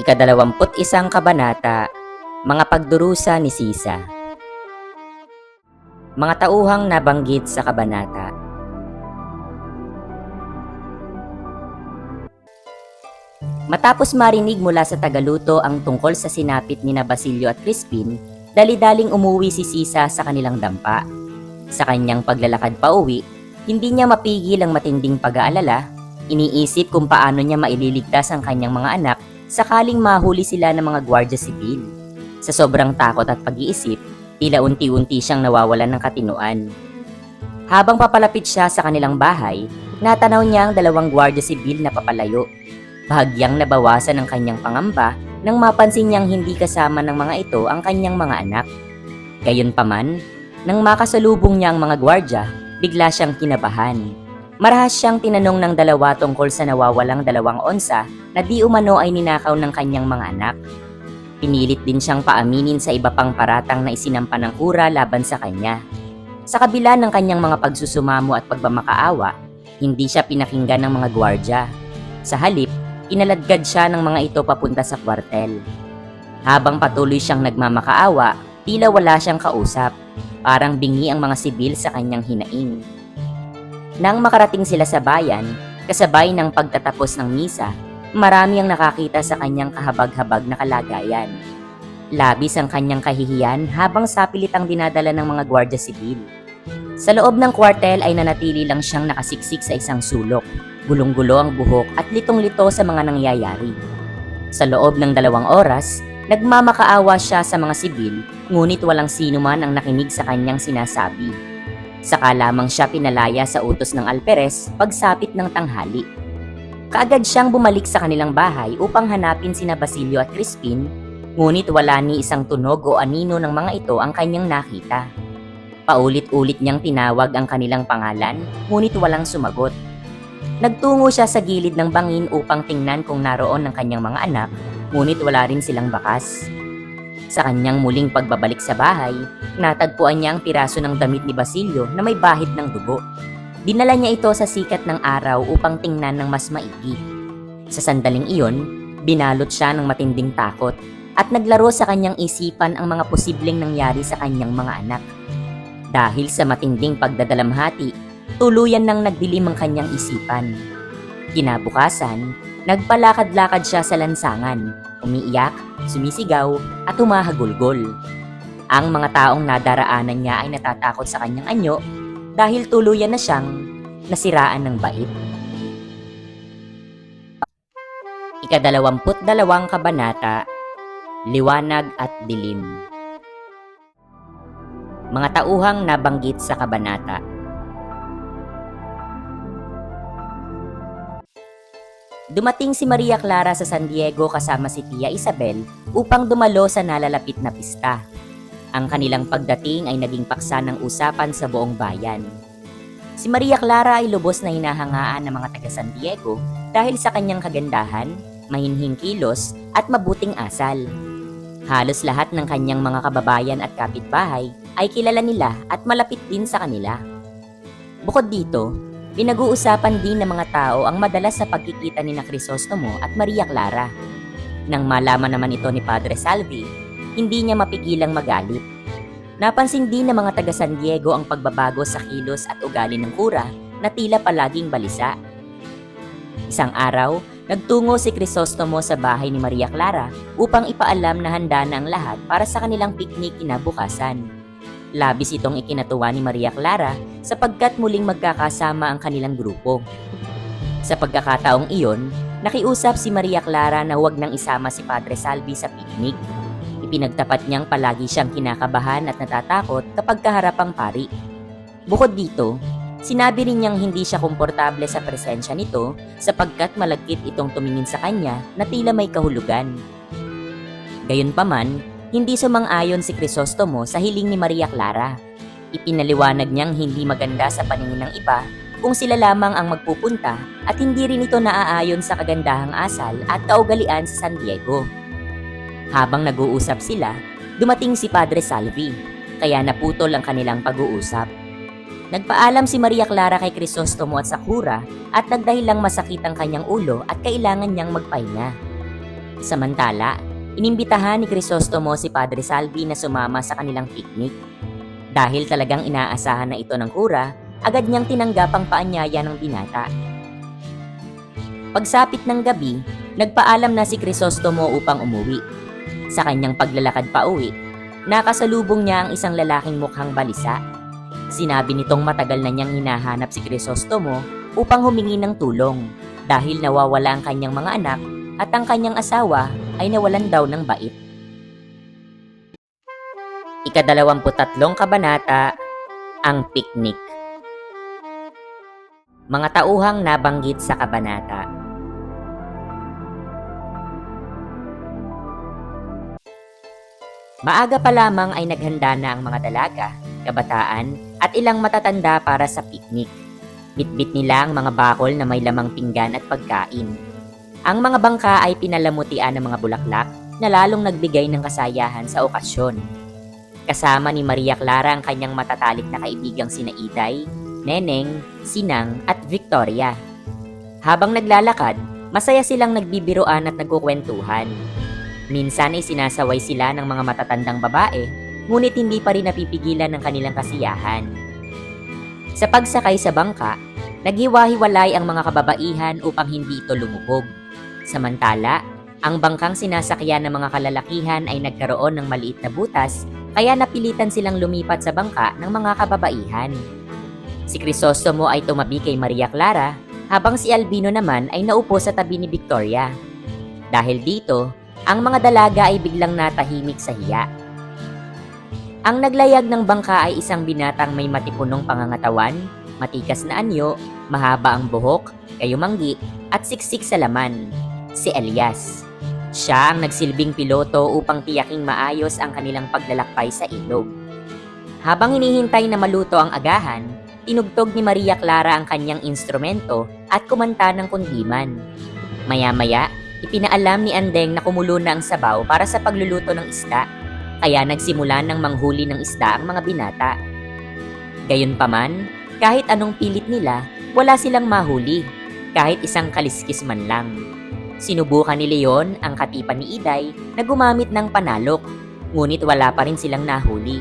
Ikadalawamput isang kabanata, Mga Pagdurusa ni Sisa. Mga tauhang nabanggit sa kabanata. Matapos marinig mula sa tagaluto ang tungkol sa sinapit ni Basilio at Crispin, dali-daling umuwi si Sisa sa kanilang dampa. Sa kanyang paglalakad pa uwi, hindi niya mapigil ang matinding pag-aalala, iniisip kung paano niya maililigtas ang kanyang mga anak sakaling mahuli sila ng mga gwardya sibil. Sa sobrang takot at pag-iisip, tila unti-unti siyang nawawalan ng katinuan. Habang papalapit siya sa kanilang bahay, natanaw niya ang dalawang gwardya sibil na papalayo. Bahagyang nabawasan ang kanyang pangamba nang mapansin niyang hindi kasama ng mga ito ang kanyang mga anak. Gayunpaman, nang makasalubong niya ang mga gwardya, bigla siyang kinabahan. Marahas siyang tinanong ng dalawa tungkol sa nawawalang dalawang onsa na di umano ay ninakaw ng kanyang mga anak. Pinilit din siyang paaminin sa iba pang paratang na isinampa ng kura laban sa kanya. Sa kabila ng kanyang mga pagsusumamo at pagmamakaawa, hindi siya pinakinggan ng mga gwardya. Sa halip, inaladgad siya ng mga ito papunta sa kwartel. Habang patuloy siyang nagmamakaawa, tila wala siyang kausap. Parang bingi ang mga sibil sa kanyang hinaing. Nang makarating sila sa bayan, kasabay ng pagtatapos ng misa, marami ang nakakita sa kanyang kahabag-habag na kalagayan. Labis ang kanyang kahihiyan habang sapilit ang dinadala ng mga gwardya sibil. Sa loob ng kwartel ay nanatili lang siyang nakasiksik sa isang sulok. Gulong-gulo ang buhok at litong-lito sa mga nangyayari. Sa loob ng dalawang oras, nagmamakaawa siya sa mga sibil, ngunit walang sino man ang nakinig sa kanyang sinasabi. Saka lamang siya pinalaya sa utos ng alperes pagsapit ng tanghali. Kaagad siyang bumalik sa kanilang bahay upang hanapin sina Basilio at Crispin, ngunit wala ni isang tunog o anino ng mga ito ang kanyang nakita. Paulit-ulit niyang tinawag ang kanilang pangalan, ngunit walang sumagot. Nagtungo siya sa gilid ng bangin upang tingnan kung naroon ang kanyang mga anak, ngunit wala rin silang bakas. Sa kanyang muling pagbabalik sa bahay, natagpuan niya ang piraso ng damit ni Basilio na may bahid ng dugo. Dinala niya ito sa sikat ng araw upang tingnan ng mas maigi. Sa sandaling iyon, binalot siya ng matinding takot at naglaro sa kanyang isipan ang mga posibleng nangyari sa kanyang mga anak. Dahil sa matinding pagdadalamhati, tuluyan nang nagdilim ang kanyang isipan. Kinabukasan, nagpalakad-lakad siya sa lansangan, umiiyak, sumisigaw, at humahagulgol. Ang mga taong nadaraanan niya ay natatakot sa kanyang anyo dahil tuluyan na siyang nasiraan ng bait. Ikadalawamput dalawang kabanata, Liwanag at Dilim. Mga tauhang nabanggit sa kabanata. Dumating si Maria Clara sa San Diego kasama si Tia Isabel upang dumalo sa nalalapit na pista. Ang kanilang pagdating ay naging paksa ng usapan sa buong bayan. Si Maria Clara ay lubos na hinahangaan ng mga taga San Diego dahil sa kanyang kagandahan, mahinhing kilos at mabuting asal. Halos lahat ng kanyang mga kababayan at kapitbahay ay kilala nila at malapit din sa kanila. Bukod dito, pinag-uusapan din ng mga tao ang madalas sa pagkikita ni na Crisostomo at Maria Clara. Nang malaman naman ito ni Padre Salvi, hindi niya mapigilang magalit. Napansin din ng mga taga San Diego ang pagbabago sa kilos at ugali ng kura na tila palaging balisa. Isang araw, nagtungo si Crisostomo sa bahay ni Maria Clara upang ipaalam na handa na ang lahat para sa kanilang picnic kinabukasan. Labis itong ikinatuwa ni Maria Clara sapagkat muling magkakasama ang kanilang grupo. Sa pagkakataong iyon, nakiusap si Maria Clara na huwag nang isama si Padre Salvi sa picnic. Ipinagtapat niyang palagi siyang kinakabahan at natatakot kapag kaharap ang pari. Bukod dito, sinabi rin niyang hindi siya komportable sa presensya nito sapagkat malagkit itong tumingin sa kanya na tila may kahulugan. Gayunpaman, hindi sumang-ayon si Crisostomo sa hiling ni Maria Clara. Ipinaliwanag niyang hindi maganda sa paningin ng iba kung sila lamang ang magpupunta at hindi rin ito naaayon sa kagandahang asal at kaugalian sa San Diego. Habang nag-uusap sila, dumating si Padre Salvi, kaya naputol ang kanilang pag-uusap. Nagpaalam si Maria Clara kay Crisostomo at Sakura at nagdahilang masakit ang kanyang ulo at kailangan niyang magpahinga. Samantala, inimbitahan ni Crisostomo si Padre Salvi na sumama sa kanilang picnic. Dahil talagang inaasahan na ito ng kura, agad niyang tinanggap ang paanyaya ng binata. Pagsapit ng gabi, nagpaalam na si Crisostomo upang umuwi. Sa kanyang paglalakad pa uwi, nakasalubong niya ang isang lalaking mukhang balisa. Sinabi nitong matagal na niyang hinahanap si Crisostomo upang humingi ng tulong dahil nawawala ang kanyang mga anak at ang kanyang asawa ay nawalan daw ng bait. Ikadalawamputatlong kabanata, ang picnic. Mga tauhang nabanggit sa kabanata. Maaga pa lamang ay naghanda na ang mga dalaga, kabataan, at ilang matatanda para sa picnic. Bitbit nila ang mga bakol na may lamang pinggan at pagkain. Ang mga bangka ay pinalamutian ng mga bulaklak na lalong nagbigay ng kasayahan sa okasyon. Kasama ni Maria Clara ang kanyang matatalik na kaibigang sina Iday, Neneng, Sinang at Victoria. Habang naglalakad, masaya silang nagbibiroan at nagkukwentuhan. Minsan ay sinasaway sila ng mga matatandang babae, ngunit hindi pa rin napipigilan ng kanilang kasiyahan. Sa pagsakay sa bangka, naghiwa-hiwalay ang mga kababaihan upang hindi ito lumubog. Samantala, ang bangkang sinasakyan ng mga kalalakihan ay nagkaroon ng maliit na butas kaya napilitan silang lumipat sa bangka ng mga kababaihan. Si Crisostomo ay tumabi kay Maria Clara habang si Albino naman ay naupo sa tabi ni Victoria. Dahil dito, ang mga dalaga ay biglang natahimik sa hiya. Ang naglayag ng bangka ay isang binatang may matipunong pangangatawan, matikas na anyo, mahaba ang buhok, kayumanggi, at siksik sa laman. Si Elias. Siya ang nagsilbing piloto upang tiyaking maayos ang kanilang paglalakbay sa ilog. Habang hinihintay na maluto ang agahan, tinugtog ni Maria Clara ang kanyang instrumento at kumanta ng kundiman. Maya-maya, ipinaalam ni Andeng na kumulo na ang sabaw para sa pagluluto ng isda, kaya nagsimula ng manghuli ng isda ang mga binata. Gayunpaman, kahit anong pilit nila, wala silang mahuli, kahit isang kaliskis man lang. Sinubukan ni Leon, ang katipan ni Iday, na gumamit ng panalok, ngunit wala pa rin silang nahuli.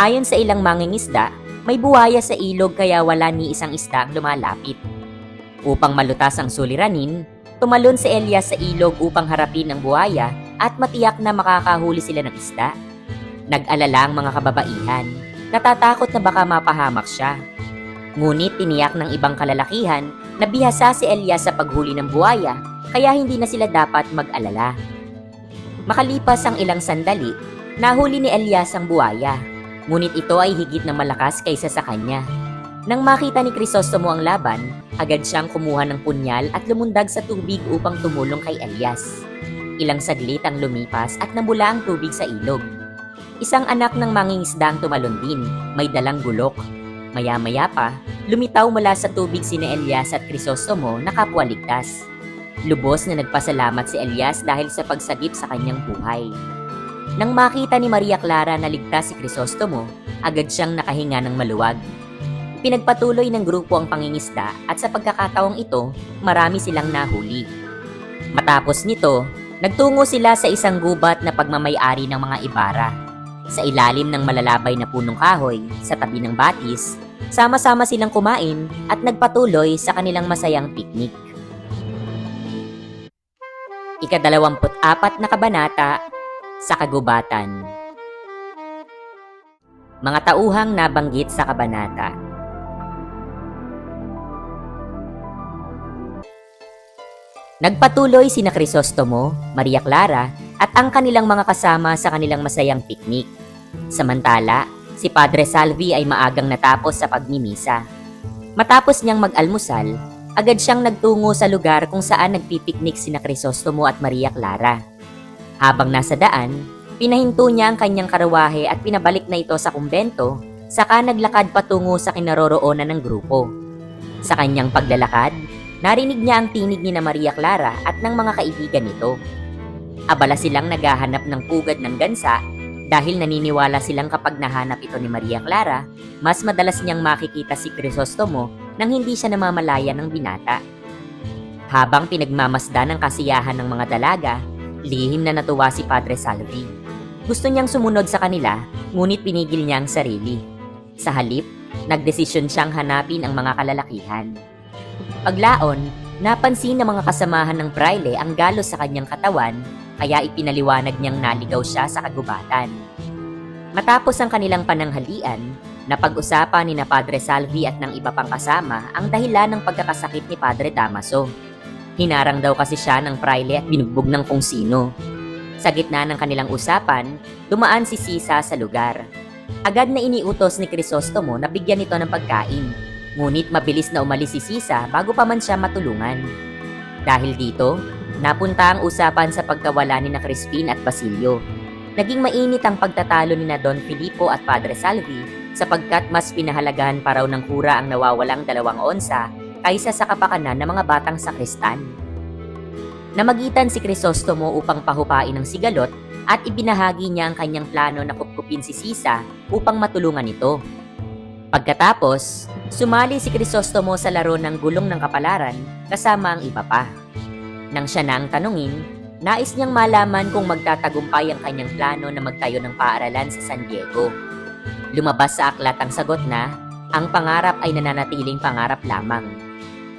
Ayon sa ilang mangingisda, may buwaya sa ilog kaya wala ni isang isda ang lumalapit. Upang malutas ang suliranin, tumalon si Elias sa ilog upang harapin ang buwaya at matiyak na makakahuli sila ng isda. Nag-alala ang mga kababaihan, natatakot na baka mapahamak siya. Ngunit tiniyak ng ibang kalalakihan na bihasa si Elias sa paghuli ng buwaya kaya hindi na sila dapat mag-alala. Makalipas ang ilang sandali, nahuli ni Elias ang buwaya, ngunit ito ay higit na malakas kaysa sa kanya. Nang makita ni Crisostomo ang laban, agad siyang kumuha ng punyal at lumundag sa tubig upang tumulong kay Elias. Ilang saglit ang lumipas at nabula ang tubig sa ilog. Isang anak ng mangingisda ang tumalon din, may dalang gulok. Maya-maya pa, lumitaw mula sa tubig si Elias at Crisostomo na kapwa ligtas. Lubos na nagpasalamat si Elias dahil sa pagsagip sa kanyang buhay. Nang makita ni Maria Clara na ligtas si Crisostomo, agad siyang nakahinga ng maluwag. Pinagpatuloy ng grupo ang pangingisda at sa pagkakataong ito, marami silang nahuli. Matapos nito, nagtungo sila sa isang gubat na pagmamayari ng mga ibara. Sa ilalim ng malalabay na punong kahoy, sa tabi ng batis, sama-sama silang kumain at nagpatuloy sa kanilang masayang piknik. Ikadalawamput apat na kabanata sa kagubatan. Mga tauhang nabanggit sa kabanata. Nagpatuloy sina Crisostomo, Maria Clara at ang kanilang mga kasama sa kanilang masayang piknik. Samantala, si Padre Salvi ay maagang natapos sa pagmimisa. Matapos niyang mag-almusal, agad siyang nagtungo sa lugar kung saan nagpipiknik sina Crisostomo at Maria Clara. Habang nasa daan, pinahinto niya ang kanyang karawahe at pinabalik na ito sa kumbento, saka naglakad patungo sa kinaroroonan ng grupo. Sa kanyang paglalakad, narinig niya ang tinig ni na Maria Clara at ng mga kaibigan nito. Abala silang naghahanap ng pugad ng gansa dahil naniniwala silang kapag nahanap ito ni Maria Clara, mas madalas niyang makikita si Crisostomo nang hindi siya namamalaya ng binata. Habang pinagmamasda ng kasiyahan ng mga dalaga, Lihim na natuwa si Padre Salvi. Gusto niyang sumunod sa kanila, ngunit pinigil niya ang sarili. Sa halip, nagdesisyon siyang hanapin ang mga kalalakihan. Paglaon, napansin ng mga kasamahan ng praile ang galos sa kanyang katawan, kaya ipinaliwanag niyang naligaw siya sa kagubatan. Matapos ang kanilang pananghalian, napag-usapan ni na Padre Salvi at ng iba pang kasama ang dahilan ng pagkakasakit ni Padre Damaso. Hinarang daw kasi siya ng praile at binugbog ng kung sino. Sa gitna ng kanilang usapan, dumaan si Sisa sa lugar. Agad na iniutos ni Crisostomo na bigyan ito ng pagkain. Ngunit mabilis na umalis si Sisa bago pa man siya matulungan. Dahil dito, napunta ang usapan sa pagkawala ni na Crispin at Basilio. Naging mainit ang pagtatalo ni na Don Filippo at Padre Salvi sapagkat mas pinahalagahan pa raw ng kura ang nawawalang dalawang onsa kaysa sa kapakanan ng mga batang sakristan. Namagitan si Crisostomo upang pahupain ang sigalot at ibinahagi niya ang kanyang plano na kupkupin si Sisa upang matulungan ito. Pagkatapos, sumali si Crisostomo sa laro ng gulong ng kapalaran kasama ang iba pa. Nang siya na ang tanungin, nais niyang malaman kung magtatagumpay ang kanyang plano na magtayo ng paaralan sa San Diego. Lumabas sa aklat ang sagot na, ang pangarap ay nananatiling pangarap lamang.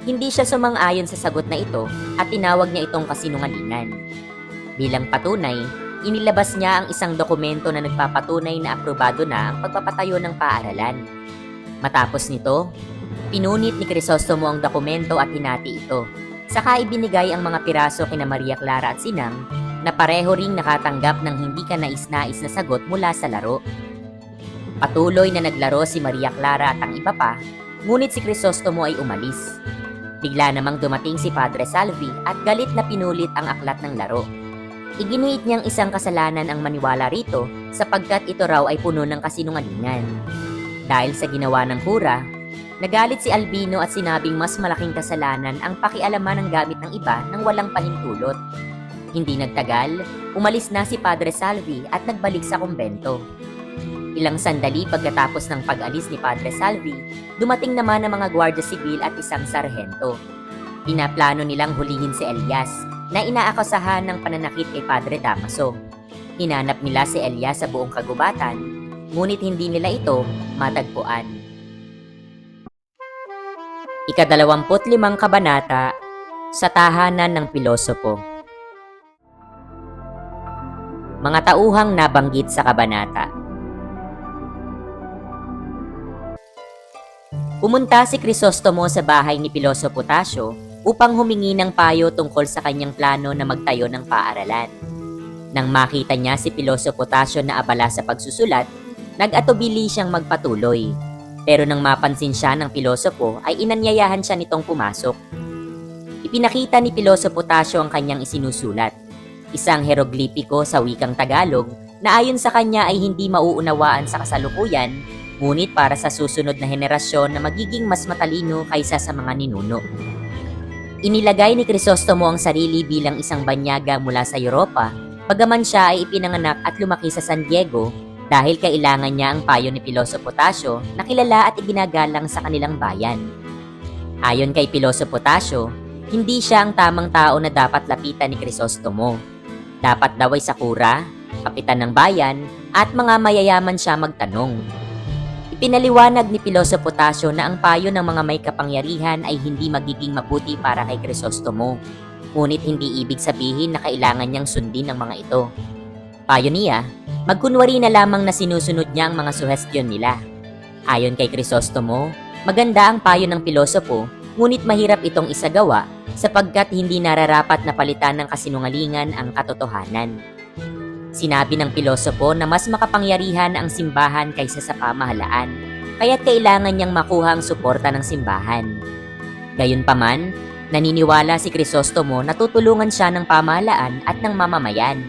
Hindi siya sumang-ayon sa sagot na ito at tinawag niya itong kasinungalingan. Bilang patunay, inilabas niya ang isang dokumento na nagpapatunay na aprobado na ang pagpapatayo ng paaralan. Matapos nito, pinunit ni Crisostomo ang dokumento at hinati ito. Saka ibinigay ang mga piraso kina Maria Clara at Sinang na pareho ring nakatanggap ng hindi ka nais-nais na sagot mula sa laro. Patuloy na naglaro si Maria Clara at ang iba pa, ngunit si Crisostomo ay umalis. Bigla namang dumating si Padre Salvi at galit na pinulit ang aklat ng laro. Iginiit niyang isang kasalanan ang maniwala rito sapagkat ito raw ay puno ng kasinungalingan. Dahil sa ginawa ng kura, nagalit si Albino at sinabing mas malaking kasalanan ang pakialaman ng gamit ng iba nang walang pahintulot. Hindi nagtagal, umalis na si Padre Salvi at nagbalik sa kumbento. Ilang sandali pagkatapos ng pag-alis ni Padre Salvi, dumating naman ang mga gwardya sibil at isang sarhento. Inaplano nilang hulihin si Elias na inaakusahan ng pananakit kay Padre Damaso. Hinanap nila si Elias sa buong kagubatan, ngunit hindi nila ito matagpuan. Ikadalawamput limang kabanata sa tahanan ng pilosopo. Mga tauhang nabanggit sa kabanata. Pumunta si Crisostomo sa bahay ni Piloso Potasio upang humingi ng payo tungkol sa kanyang plano na magtayo ng paaralan. Nang makita niya si Piloso Potasio na abala sa pagsusulat, nag-atubili siyang magpatuloy. Pero nang mapansin siya ng pilosopo ay inanyayahan siya nitong pumasok. Ipinakita ni Piloso Potasio ang kanyang isinusulat. Isang hieroglipiko sa wikang Tagalog na ayon sa kanya ay hindi mauunawaan sa kasalukuyan ngunit para sa susunod na henerasyon na magiging mas matalino kaysa sa mga ninuno. Inilagay ni Crisostomo ang sarili bilang isang banyaga mula sa Europa, bagaman siya ay ipinanganak at lumaki sa San Diego dahil kailangan niya ang payo ni Piloso Potasio na kilala at iginagalang sa kanilang bayan. Ayon kay Piloso Potasio, hindi siya ang tamang tao na dapat lapitan ni Crisostomo. Dapat daw ay sakura, kapitan ng bayan, at mga mayayaman siya magtanong. Ipinaliwanag ni Piloso Potasio na ang payo ng mga may kapangyarihan ay hindi magiging mabuti para kay Crisostomo. Ngunit hindi ibig sabihin na kailangan niyang sundin ang mga ito. Payo niya, magkunwari na lamang na sinusunod niya ang mga suhestyon nila. Ayon kay Crisostomo, maganda ang payo ng pilosopo, ngunit mahirap itong isagawa sapagkat hindi nararapat na palitan ng kasinungalingan ang katotohanan. Sinabi ng pilosopo na mas makapangyarihan ang simbahan kaysa sa pamahalaan, kaya't kailangan niyang makuha ang suporta ng simbahan. Gayunpaman, naniniwala si Crisostomo na tutulungan siya ng pamahalaan at ng mamamayan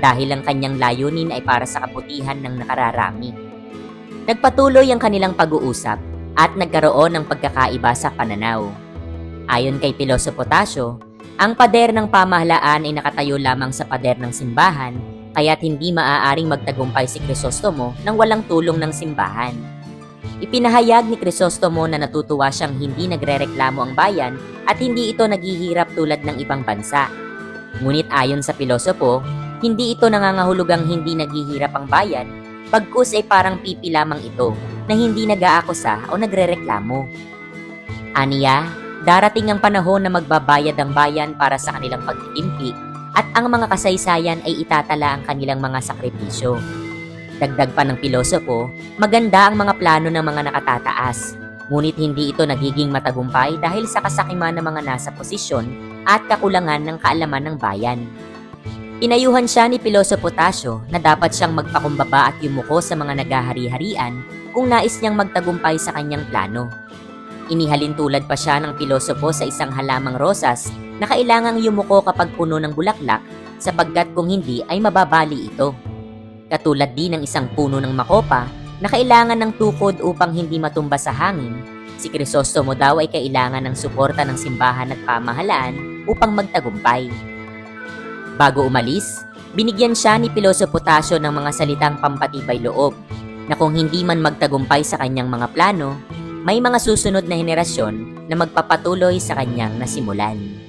dahil ang kanyang layunin ay para sa kabutihan ng nakararami. Nagpatuloy ang kanilang pag-uusap at nagkaroon ng pagkakaiba sa pananaw. Ayon kay Piloso Potasio, ang pader ng pamahalaan ay nakatayo lamang sa pader ng simbahan kaya't hindi maaaring magtagumpay si Crisostomo nang walang tulong ng simbahan. Ipinahayag ni Crisostomo na natutuwa siyang hindi nagrereklamo ang bayan at hindi ito naghihirap tulad ng ibang bansa. Ngunit ayon sa pilosopo, hindi ito nangangahulugang hindi naghihirap ang bayan, bagkus ay parang pipi lamang ito na hindi nag-aakusa o nagrereklamo. Aniya, darating ang panahon na magbabayad ang bayan para sa kanilang pagtitimpi at ang mga kasaysayan ay itatala ang kanilang mga sakripisyo. Dagdag pa ng pilosopo, maganda ang mga plano ng mga nakatataas, ngunit hindi ito nagiging matagumpay dahil sa kasakiman ng mga nasa posisyon at kakulangan ng kaalaman ng bayan. Pinayuhan siya ni Pilosopo Tasio na dapat siyang magpakumbaba at yumuko sa mga nagahari-harian kung nais niyang magtagumpay sa kanyang plano. Inihalin tulad pa siya ng pilosopo sa isang halamang rosas na kailangang yumuko kapag puno ng bulaklak sapagkat kung hindi ay mababali ito. Katulad din ng isang puno ng makopa na kailangan ng tukod upang hindi matumba sa hangin, si Crisostomo daw ay kailangan ng suporta ng simbahan at pamahalaan upang magtagumpay. Bago umalis, binigyan siya ni Pilosopo ng mga salitang pampatibay loob na kung hindi man magtagumpay sa kanyang mga plano, may mga susunod na henerasyon na magpapatuloy sa kanyang nasimulan.